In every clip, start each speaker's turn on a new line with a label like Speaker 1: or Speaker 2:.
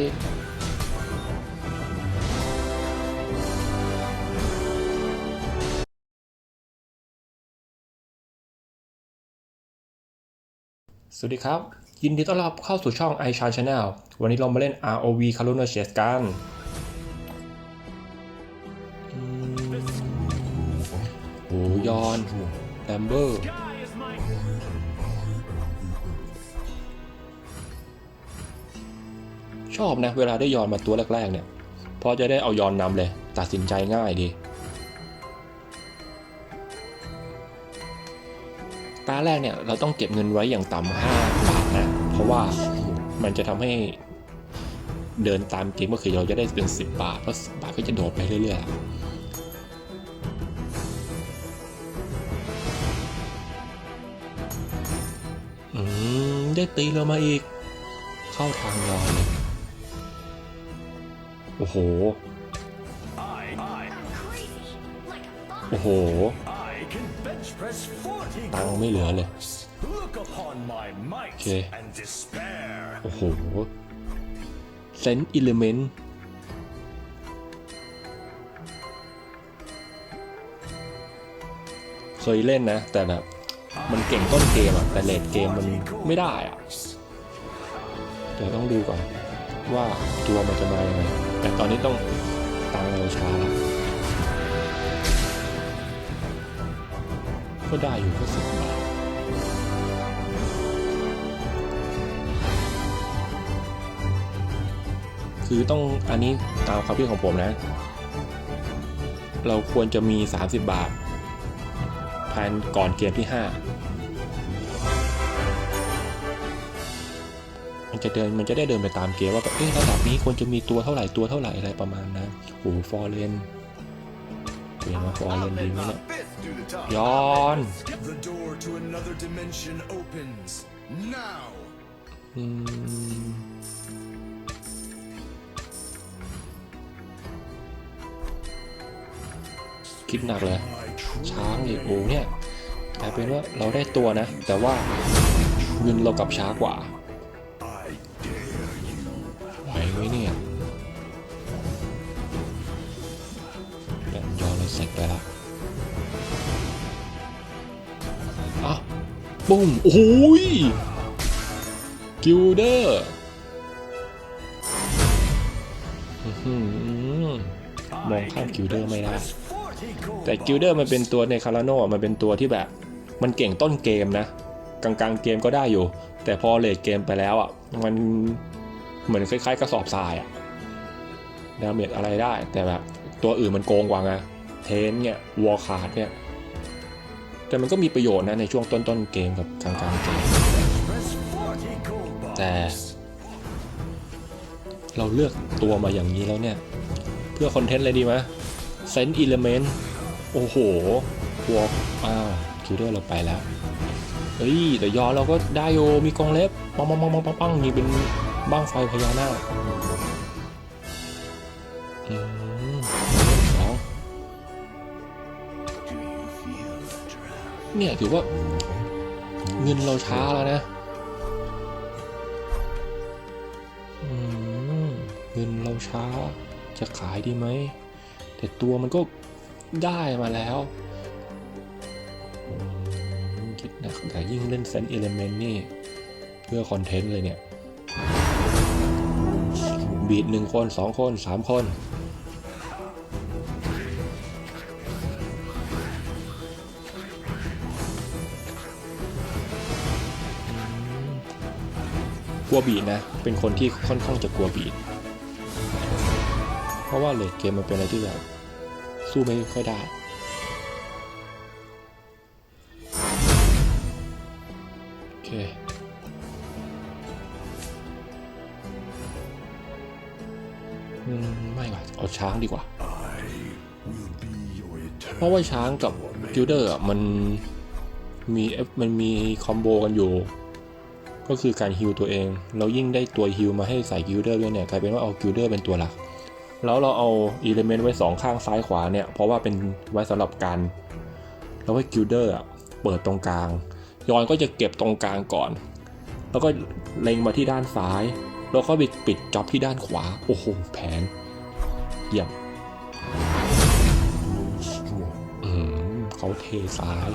Speaker 1: ดิสวัสดีครับ ยินดีต้อนรับเข้าสู่ช่อง i c h a n Channel วันนี้เรามาเล่น ROV c a r o n a Chase กัน โอ้ยอนแลมเบอร์ ชอบนะ เวลาได้ยอนมาตัวแรก ๆ เนี่ยพราะจะได้เอายอนนำเลย ตัดสินใจง่ายดี ตาแรกเนี่ยเราต้องเก็บเงินไว้อย่างต่ำห้าบาทนะ เพราะว่ามันจะทำให้เดินตามเกมก็คือเราจะได้เป็นสิบบาทเพราะสิบบาทก็จะโดดไปเรื่อยๆอืมได้ตีเรามาอีก เข้าทางยอนเลย โอ้โห โอ้โห ตังไม่เหลือเลย
Speaker 2: Look upon my might
Speaker 1: Okay.
Speaker 2: and despair.
Speaker 1: โอ้โห เซนต์อิเลเมนต์เคยเล่นนะ แต่แบบ มันเก่งต้นเกมอะแต่เลดเกมมันไม่ได้อะเดี๋ยวต้องดูก่อนว่าตัวมันจะมายังไง ตอนนี้ต้องตังเราช้าแล้วก็ได้อยู่ก็สิบบาทคือต้องอันนี้ตามความคิดของผมนะ เราควรจะมี 30 บาทภายก่อนเกมที่ 5 จะเดินมันจะได้เดินไปตามเกมว่าแบบเอ๊ะระดับนี้ควรจะมีตัวเท่าไหร่ตัวเท่าไหร่อะไรประมาณนะโอ้ฟอร์เรนเปลี่ยนมาฟอร์เรนดีไหมเนี่ยย้อนอืมคิดหนักเลยช้างอีกโอ้เนี่ยกลายเป็นว่าเราได้ตัวนะ แต่ว่าเงินเรากับช้ากว่า ปุ้มโอ้ยกิลเดอร์มองข้ามกิลเดอร์ไม่ได้แต่กิลเดอร์มันเป็นตัวในคาราโนมันเป็นตัวที่แบบ มันเก่งต้นเกมนะ กลางๆเกมก็ได้อยู่ แต่พอเลทเกมไปแล้วอะ มันเหมือนคล้ายๆกระสอบทรายอะดาเมจอะไรได้ แต่แบบตัวอื่นมันโกงกว่าไงเทนเนี่ยวอลคาร์ดเนี่ย แต่มันก็มีประโยชน์นะในช่วงต้นๆเกมกับกลางๆเกมแต่เราเลือกตัวมาอย่างนี้แล้วเนี่ย เพื่อคอนเทนต์เลยดีไหมเซนต์อิเลเมนต์โอ้โหวอลอ้าวคิวเดอร์เราไปแล้วเฮ้ยแต่ยอนเราก็ได้โยมีกรงเล็บปังปังปังปังปังปังนี่เป็นบ้างไฟพญานาคอืม เนี่ยถือว่าเงินเราช้าแล้วนะเงินเราช้าจะขายดีไหม แต่ตัวมันก็ได้มาแล้วคิดนะแต่ยิ่งเล่นเซนเอเลเมนต์นี่ เพื่อคอนเทนต์เลยเนี่ย บีดหนึ่งคนสองคนสามคน ลัวบีดนะ เป็นคนที่ค่อนข้างจะกลัวบีดเพราะว่าเลดเกมมันเป็นอะไรที่แบบสู้ไม่ค่อยได้โอเคไม่ว่ะเอาช้างดีกว่า เพราะว่าช้างกับกิลเดอร์มันมีมันมีคอมโบกันอยู่ ก็คือการฮิลตัวเอง เรายิ่งได้ตัวฮิลมาให้ใส่กิลเดอร์ด้วยเนี่ยกลายเป็นว่าเอากิลเดอร์เป็นตัวหลัก แล้วเราเอาอิเลเมนต์ไว้สองข้างซ้ายขวาเนี่ยเพราะว่าเป็นไว้สำหรับการเราให้กิลเดอร์อะเปิดตรงกลาง ยอนก็จะเก็บตรงกลางก่อน แล้วก็เล็งมาที่ด้านซ้าย แล้วก็ไปปิดจ็อบที่ด้านขวา โอ้โหแผนเยี่ยมเขาเทซ้าย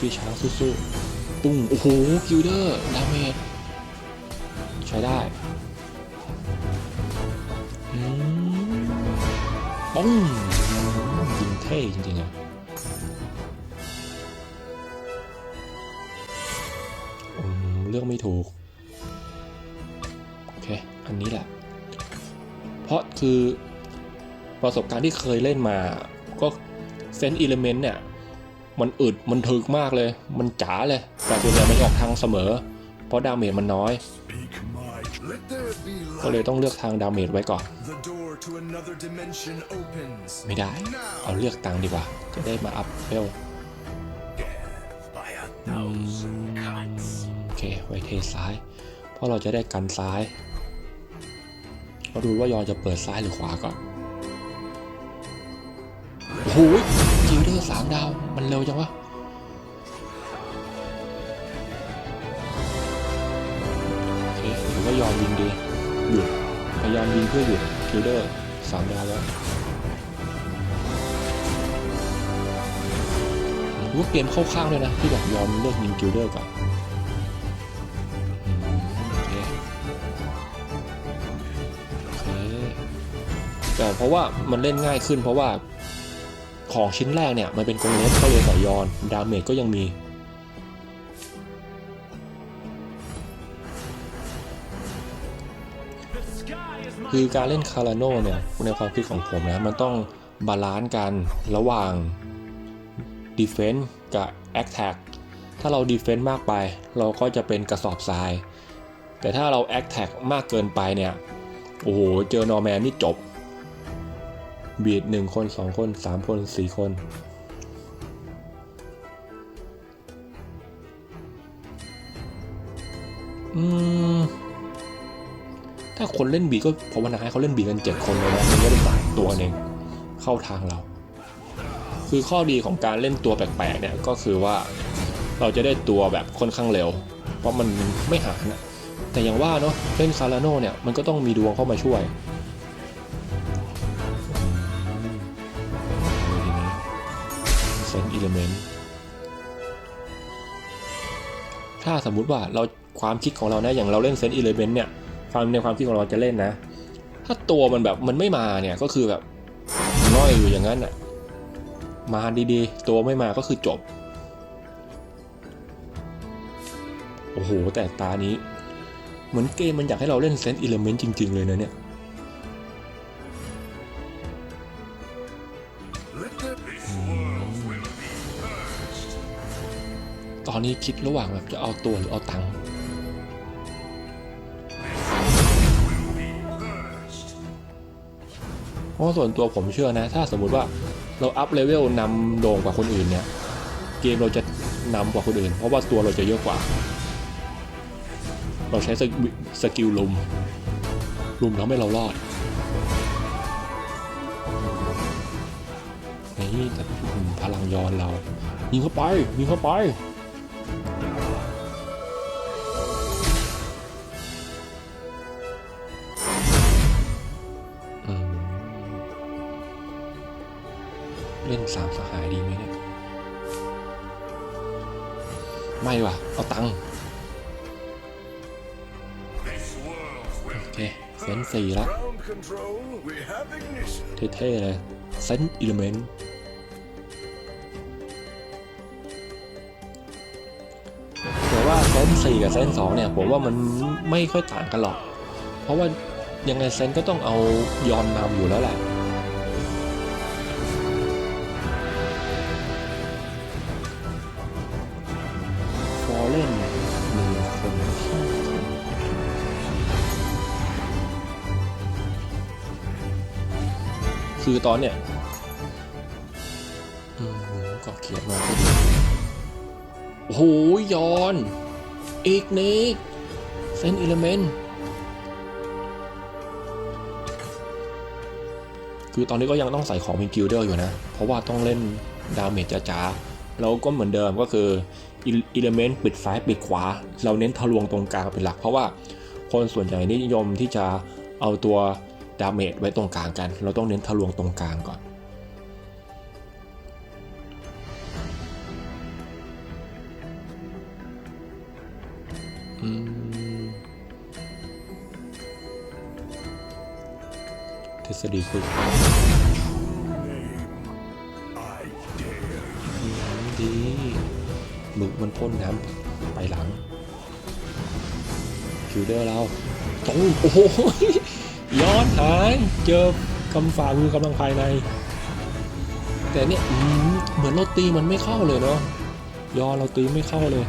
Speaker 1: พี่ช้างสู้ๆปุ้งโอ้โหกิลเดอร์ดาเมจใช้ได้อืมปุ้งยิงเท่จริงๆอะอืมเลือกไม่ถูก โอเค อันนี้แหละ เพราะคือประสบการณ์ที่เคยเล่นมาก็เซนต์อิเลเมนต์เนี่ย มันอึดมันถึกมากเลย มันจ๋าเลย แต่ส่วนใหญ่มันออกทางเสมอ เพราะดาเมจมันน้อย ก็เลยต้องเลือกทางดาเมจไว้ก่อน ไม่ได้ เอาเลือกตังดีกว่า จะได้มาอัพเวลโอเค ไว้เทซ้าย เพราะเราจะได้กันซ้ายเราดูว่ายอนจะเปิดซ้ายหรือขวาก่อนโอ้โห สามดาว มันเร็วจังวะโอเคถือว่ายอมยิงดีหยุดพยายามยิงเพื่อหยุดจิวเดอร์สามดาวแล้วดูว่าเกมเข้าข้างด้วยนะ ที่แบบยอมเลิกยิงจิวเดอร์ก่อนอืมโอเคโอเคแต่เพราะว่ามันเล่นง่ายขึ้นเพราะว่า ของชิ้นแรกเนี่ย มันเป็นกรงเล็บก็เลยใส่ยอน ดาเมจก็ยังมีคือการเล่นคาราโนเนี่ยในความคิดของผมนะมันต้องบาลานซ์กันระหว่าง Defense กับ Attack ถ้าเรา Defense มากไป เราก็จะเป็นกระสอบทราย แต่ถ้าเรา Attack มากเกินไปเนี่ย โอ้โห เจอนอร์แมนนี่จบ บีดหนึ่งคนสองคนสามคนสี่คน อืม ถ้าคนเล่นบีก็ภาวนาให้เขาเล่นบีกันเจ็ดคนเลยนะมันก็ได้ตายตัวหนึ่งเข้าทางเรา คือข้อดีของการเล่นตัวแปลกๆเนี่ยก็คือว่าเราจะได้ตัวแบบค่อนข้างเร็ว เพราะมันไม่หานะแต่อย่างว่าเนาะเล่นคาราโนเนี่ยมันก็ต้องมีดวงเข้ามาช่วย ลเมนต์ถ้าสมมุติว่าเราความคิดของเรานะอย่างเราเล่นเซนอิเลเมนต์เนี่ยความในความคิดของเราจะเล่นนะ ถ้าตัวมันแบบมันไม่มาเนี่ยก็คือแบบน้อยอยู่อย่างนั้นอะมาดีๆ ตัวไม่มาก็คือจบ โอ้โห แต่ตานี้ เหมือนเกมมันอยากให้เราเล่นเซนต์อิเลเมนต์จริง ๆ เลยนะเนี่ย ตอนนี้คิดระหว่างแบบจะเอาตัวหรือเอาตังค์เพราะส่วนตัวผมเชื่อนะ ถ้าสมมุติว่าเราอัพเลเวลนำโด่งกว่าคนอื่นเนี่ย เกมเราจะนำกว่าคนอื่น เพราะว่าตัวเราจะเยอะกว่า เราใช้สกิลลลุม ลุมทำให้เรารอดนี่แต่พลังย้อนเรา ยิงเข้าไป ยิงเข้าไป ดีไหมเนี่ย ไม่ว่ะ เอาตังค์โอเคเซนสี่ละเท่ๆเลยเซนอิเลเมนต์แต่ว่าเซนสี่กับเซนสองเนี่ย ผมว่ามันไม่ค่อยต่างกันหรอก เพราะว่ายังไงเซนก็ต้องเอายอนนำอยู่แล้วแหละ คือตอนเนี้ยอืมก็เขียนมาโอ้โหยอนอีกนิกเซนอิเลเมนคือตอนนี้ก็ยังต้องใส่ของเป็นกิลเดอร์อยู่นะ เพราะว่าต้องเล่นดาเมจจ๋าๆแล้วก็เหมือนเดิมก็คืออิเลเมนต์ปิดซ้ายปิดขวา เราเน้นทะลวงตรงกลางเป็นหลัก เพราะว่าคนส่วนใหญ่นิยมที่จะเอาตัว ดาเมจไว้ตรงกลางกัน เราต้องเน้นทะลวงตรงกลางก่อนอืมทฤษฎีคือ
Speaker 2: I dare
Speaker 1: ดีหมึกมันพ่นน้ำไปหลังคิวเดอร์เราตรงโอ้โห ย้อนหายเจอกำฝ่ามือกำลังภายใน แต่เนี่ยเหมือนเราตีมันไม่เข้าเลยเนาะย้อนเราตีไม่เข้าเลย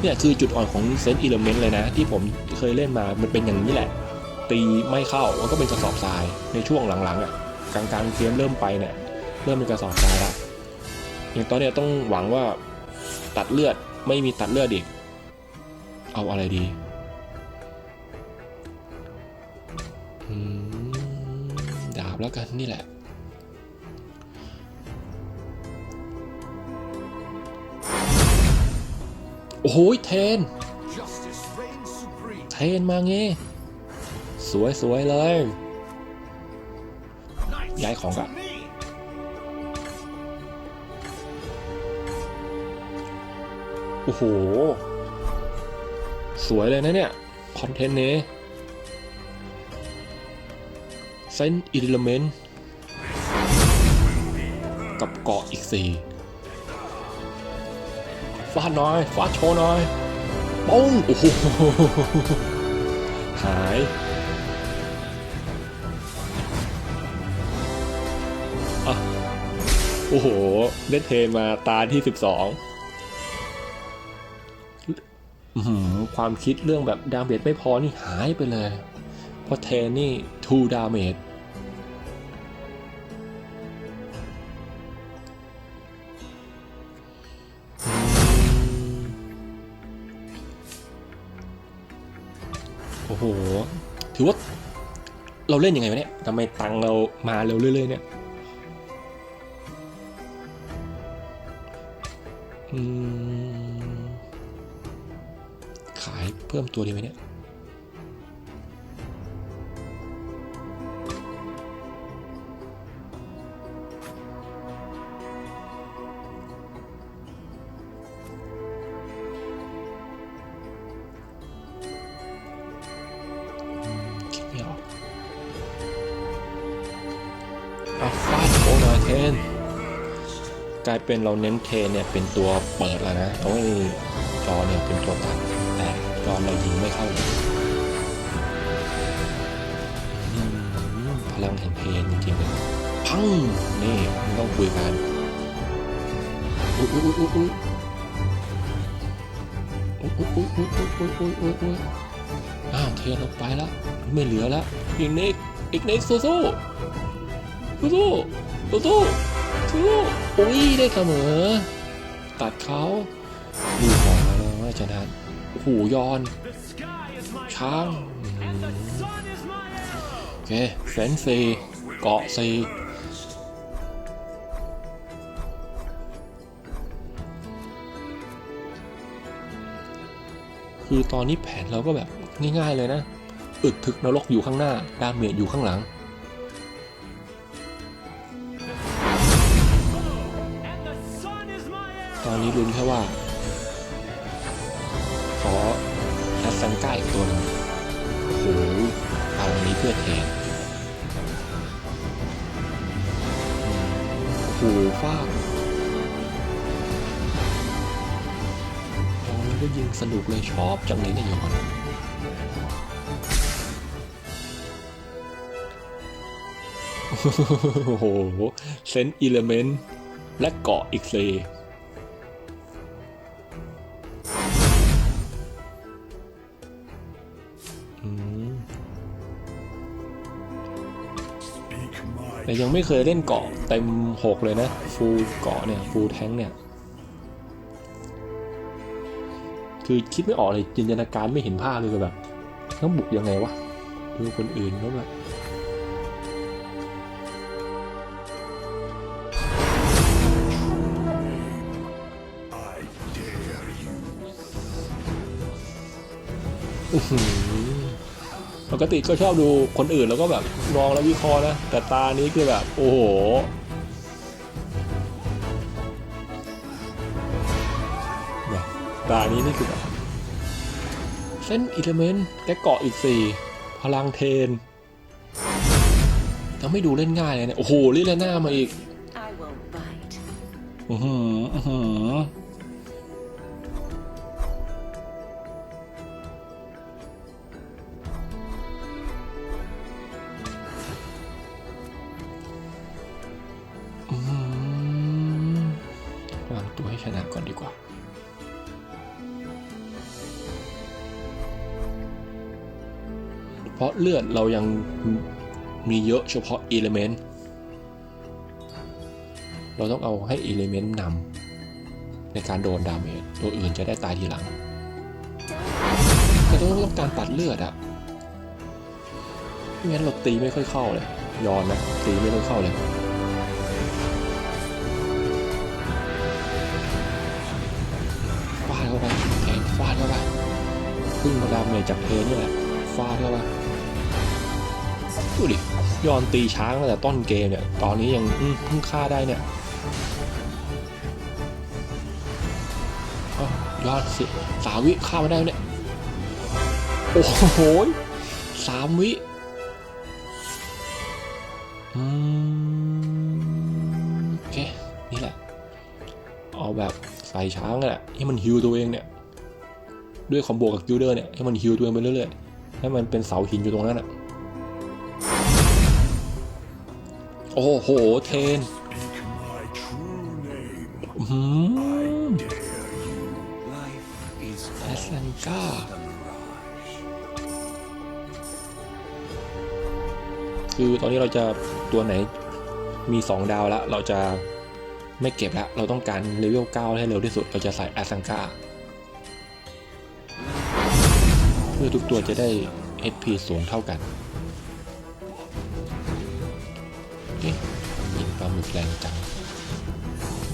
Speaker 1: เนี่ยคือจุดอ่อนของเซนต์อิเลเมนต์เลยนะ ที่ผมเคยเล่นมามันเป็นอย่างนี้แหละ ตีไม่เข้ามันก็เป็นกระสอบทรายในช่วงหลังๆอะกลางๆเกมเริ่มไปเนี่ยเริ่มเป็นกระสอบทรายละอย่างตอนเนี้ยต้องหวังว่าตัดเลือดไม่มีตัดเลือดอีกเอาอะไรดี ดาบแล้วกันนี่แหละ โอ้โหเทน เทนมาเงี้สวยสวยๆเลย ย้ายของก่อนโอ้โห สวยเลยนะเนี่ย คอนเทนต์นี้ เซนต์อิเลเมนต์กับเกาะอีกสี่ฟาดหน่อยฟาดโชว์หน่อยปุ้งโอ้โหหายอะโอ้โหเล่นเทนมาตาที่12อื้อหือความคิดเรื่องแบบดาเมจไม่พอนี่หายไปเลย เพราะเทนนี่2ดาเมจโอ้โห ถือว่า เราเล่นยังไงวะเนี่ยทำไมตังเรามาเร็วเรื่อยๆเนี่ยขายเพิ่มตัวดีไหมเนี่ย เป็นเราเน้นเทเนี่ยเป็นตัวเปิดแล้วนะโอ้ยจอเนี่ยเป็นตัวตัดแต่จอเรายิงไม่เข้าเลยพลังแห่งเพนจริงๆเลยพังนี่มันต้องคุยกันอุ๊ยอุ๊ยอุ๊ยอุ๊ยอุ๊ยอุ๊ยอุ๊ยอุ๊ยอุ๊ยอุ๊ยอุ๊ยอุ๊ยอุ๊ยอ้าวเทลงไปแล้วไม่เหลือแล้วอีกนิกอีกนิกสู้สู้สู้สู้สู้สู้สู้ อุ้ยได้เสมอ ตัดเขาดูของแล้วราชนะโอ้โหยอน ช้างโอเคเฟนซีเกาะซีคือตอนนี้แผนเราก็แบบง่ายๆเลยนะ อึดถึกนรกอยู่ข้างหน้า ดาเมจอยู่ข้างหลัง ตอนนี้ลุ้นแค่ว่า ขอแอสซันก้าอีกตัวนึงโอ้โหเอาอันนี้เพื่อเทนโอ้โหฟาดโอ้แล้วก็ยิงสนุกเลยชอบจังเลยเนี่ยยอนโอ้โห เซนต์อิเลเมนต์และเกาะอีกเซ ยังไม่เคยเล่นเกาะเต็มหกเลยนะ ฟูเกาะเนี่ย ฟูแท้งเนี่ย คือคิดไม่ออกเลยจินตนาการไม่เห็นภาพเลยแบบต้องบุกยังไงวะ ดูคนอื่นแล้วแบบอือ ปกติก็ชอบดูคนอื่นแล้วก็แบบมองแล้ววิเคราะห์นะ แต่ตานี้คือแบบ โอ้โหแบบตานี้นี่คือแบบเส้นอิเลเมนต์แกเกาะอีกสี่พลังเทนยังไม่ดูเล่นง่ายเลยเนี่ย โอ้โหลิเลน่ามาอีก
Speaker 3: I will bite.
Speaker 1: อือหืออื้อหืออืาะเลือดเรายังมีเยอะเฉพาะอิเลเมนต์เราต้องเอาให้อิเลเมนต์นำในการโดนดาเมจตัวอื่นจะได้ตายทีหลัง แต่ต้องต้องการตัดเลือดอะไม่งั้นเราตีไม่ค่อยเข้าเลยยอนนะตีไม่ค่อยเข้าเลยฟาดเข้าไปแทงฟาดเข้าไปพึ่งมาดาเมจจากเพนนี่แหละฟาดเข้าไป ดูดิยอนตีช้างตั้งแต่ต้นเกมเนี่ย ตอนนี้ยังเพิ่งฆ่าได้เนี่ยอ้ายอดสิสามวิเข้ามาได้เนี่ย โอ้โหสามวิอืมโอเค นี่แหละ เอาแบบใส่ช้างนั่นแหละให้มันฮิวตัวเองเนี่ย ด้วยคอมโบกับกิลเดอร์เนี่ย ให้มันฮิวตัวเองไปเรื่อยๆให้มันเป็นเสาหินอยู่ตรงนั้นอะ โอ้โห เทนอื้อหือ
Speaker 2: Dare you?
Speaker 4: Life is
Speaker 1: แอสลันก้าคือตอนนี้เราจะตัวไหนมี 2 ดาวแล้ว เราจะไม่เก็บแล้ว เราต้องการเลเวล9ให้เร็วที่สุด เราจะใส่แอสซังกาเพื่อทุกตัวจะได้ HP สูงเท่ากัน ยิงปลาหมึกแรงจัง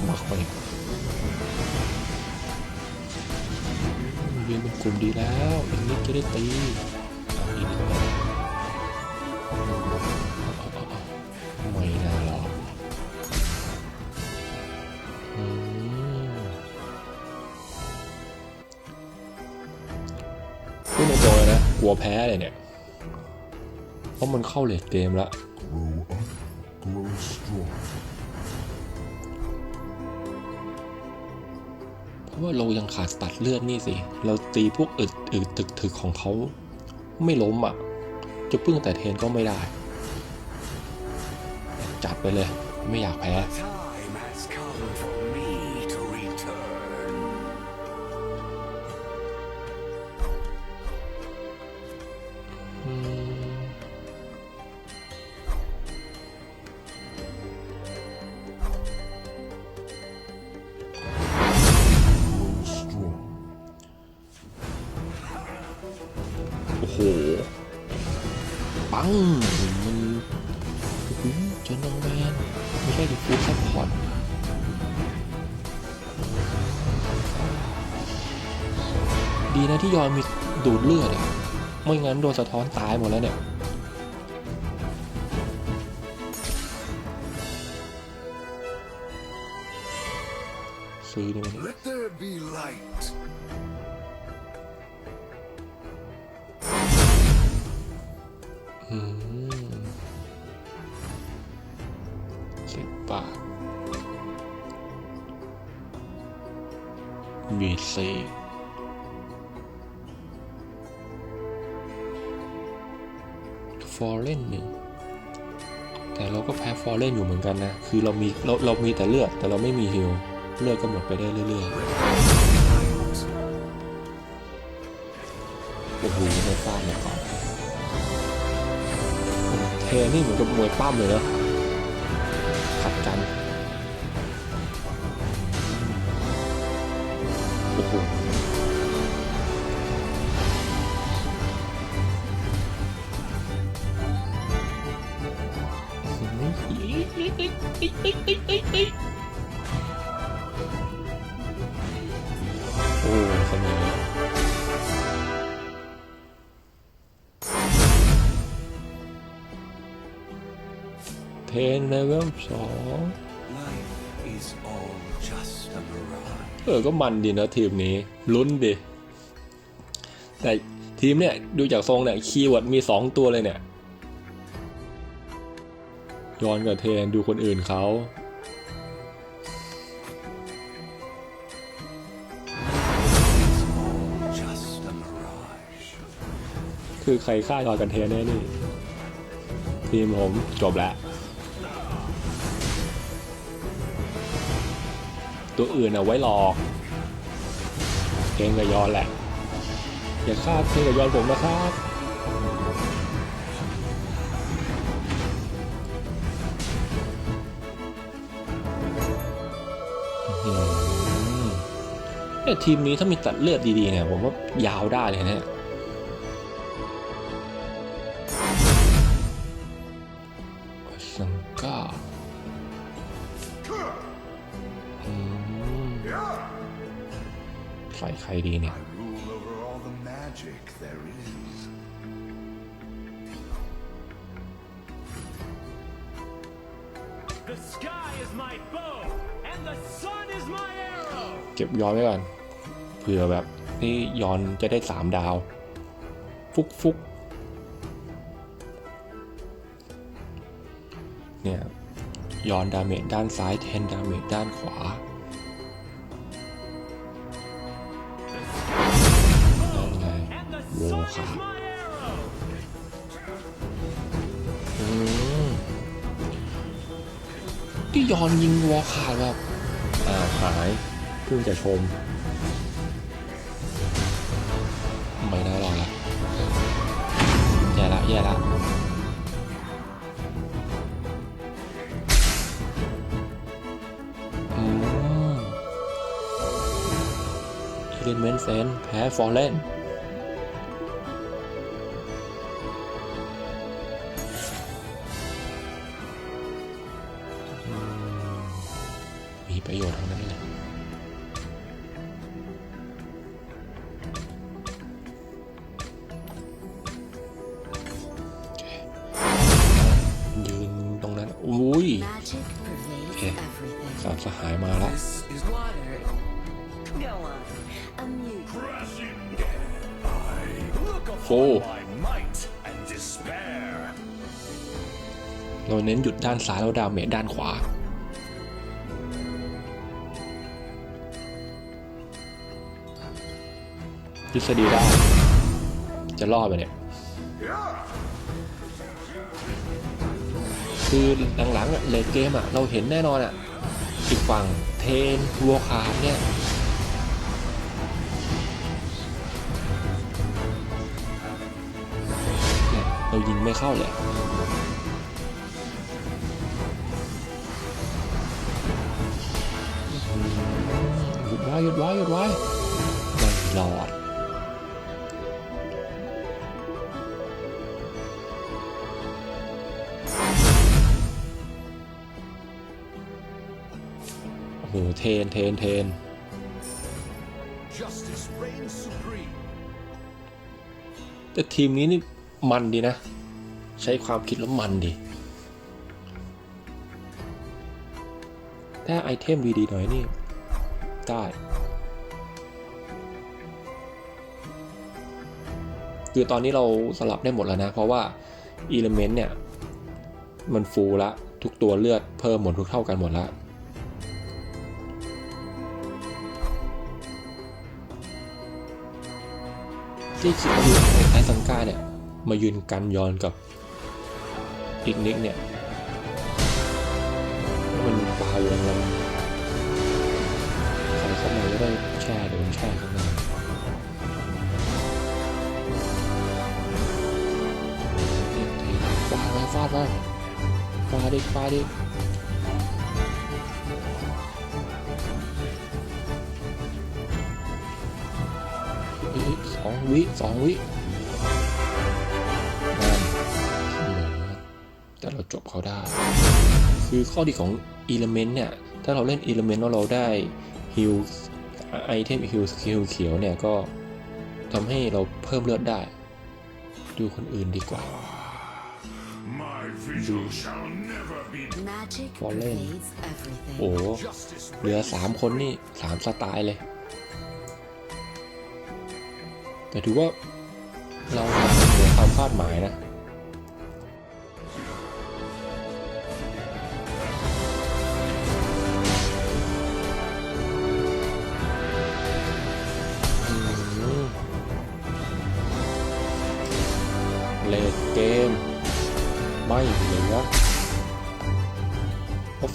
Speaker 1: มาคอยเรียนเป็นกลุ่มดีแล้วอีกนิดจะได้ตีเอาอีกนิดหน่อยไม่น่าหรอกอืมพูดในตัวยนะ กลัวแพ้เลยเนี่ย เพราะมันเข้าเลดเกมแล้ว ว่าเรายังขาดตัดเลือดนี่สิ เราตีพวกอึดอึดตึกถึกของเขาไม่ล้มอะ จะพึ่งแต่เทนก็ไม่ได้ จัดไปเลย ไม่อยากแพ้ ไม่งั้นโดนสะท้อนตายหมดแล้วเนี่ยซื้อนี่มัน
Speaker 4: Let there be light.
Speaker 1: อืมสิบบาทมีสี่ อร์เรนหนึ่งแต่เราก็แพ้ฟอร์เรนอยู่เหมือนกันนะ คือเรามีเราเรามีแต่เลือด แต่เราไม่มีฮิลเลือดก็หมดไปได้เรื่อยๆโอ้โหไม่ฟาดมาก่อนเทนี่เหมือนกับมวยปั้มเลยนะขัดกัน เออก็มันดีนะทีมนี้ลุ้นดิแต่ทีมเนี่ยดูจากทรงเนี่ยคีย์เวิร์ดมีสองตัวเลยเนี่ยย้อนกับเทนดูคนอื่นเขาคือใครฆ่ายอนกับเทนแน่นี่ ทีมผมจบแล้ว ตัวอื่นเอาไว้หลอกเทนกับยอนแหละ อย่าฆ่าเทนกับยอนผมนะครับอื้อหือเนี่ยทีมนี้ถ้ามีตัดเลือดดีๆเนี่ยผมว่ายาวได้เลยนี่ย
Speaker 4: magic there is.
Speaker 3: The sky is my bow, and the sun is my arrow.
Speaker 1: เก็บย้อนไว้ก่อนเผื่อแบบนี่ย้อนจะได้สามดาว ฟุกฟุกเนี่ยย้อนดาเมจด้านซ้ายแทนดาเมจด้านขวา ขาที่ย้อนยิงวอลขาดแบบอ้าวหายเพิ่งจะชม ไม่ได้หรอกละแย่ละแย่ละอืมอิเลเมนต์เซนแพ้ฟอร์เรน ซ้ายแล้วดาเมจด้านขวา ทฤษฎีได้จะรอดไปเนี่ยคือหลังๆเลดเกมอะเราเห็นแน่นอนอะอีกฝั่งเทนวัวขาเนี่ยเรายิงไม่เข้าเลย หยุดไว้หยุดไว้หยุดไว้ไม่รอดโอ้โหเทนเทนเทน
Speaker 4: Justice reigns supreme.
Speaker 1: แต่ทีมนี้นี่มันดีนะ ใช้ความคิดแล้วมันดีถ้าไอเทมดีๆหน่อยนี่ ได้ คือตอนนี้เราสลับได้หมดแล้วนะ เพราะว่าอิเลเมนต์เนี่ย มันฟูลละทุกตัวเลือดเพิ่มหมดทุกเท่ากันหมดละที่คิดว่าไอซังก้าเนี่ย มายืนกันยอนกับอีกนิกเนี่ยาดไปฟาดไปฟาดอีกฟาดอีกเฮ้ยสองวิสองวินั่นเสมอแต่เราจบเขาได้ คือข้อดีของ Element เนี่ย ถ้าเราเล่น Element แล้วเราได้ฮิลไอเทมฮิลสกิลเขียวเนี่ยก็ทำให้เราเพิ่มเลือดได้ ดูคนอื่นดีกว่า
Speaker 2: My vigil shall never be
Speaker 5: Magic
Speaker 1: Fallen.
Speaker 5: pervades everything.
Speaker 1: โอ้โห
Speaker 2: justice
Speaker 1: เหลือสามคนนี่สามสไตล์เลย แต่ถือว่าเราทำเหนือความคาดหมายนะ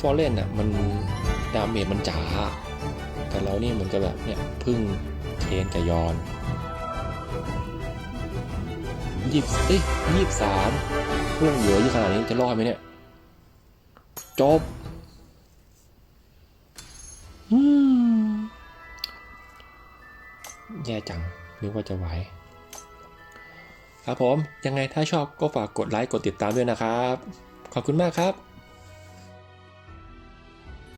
Speaker 1: อร์เรนอะมันดาเมจมันจ๋าแต่เรานี่เหมือนกับแบบเนี่ยพึ่งเคนกับยอนยี่สิบเอ้ยยี่สิบสามพุ่งเหลือยู่ขนาดนี้จะรอดไหมเนี่ย จบอืมแย่จังนึกว่าจะไหวครับผม ยังไงถ้าชอบก็ฝากกดไลค์ กดติดตามด้วยนะครับ ขอบคุณมากครับ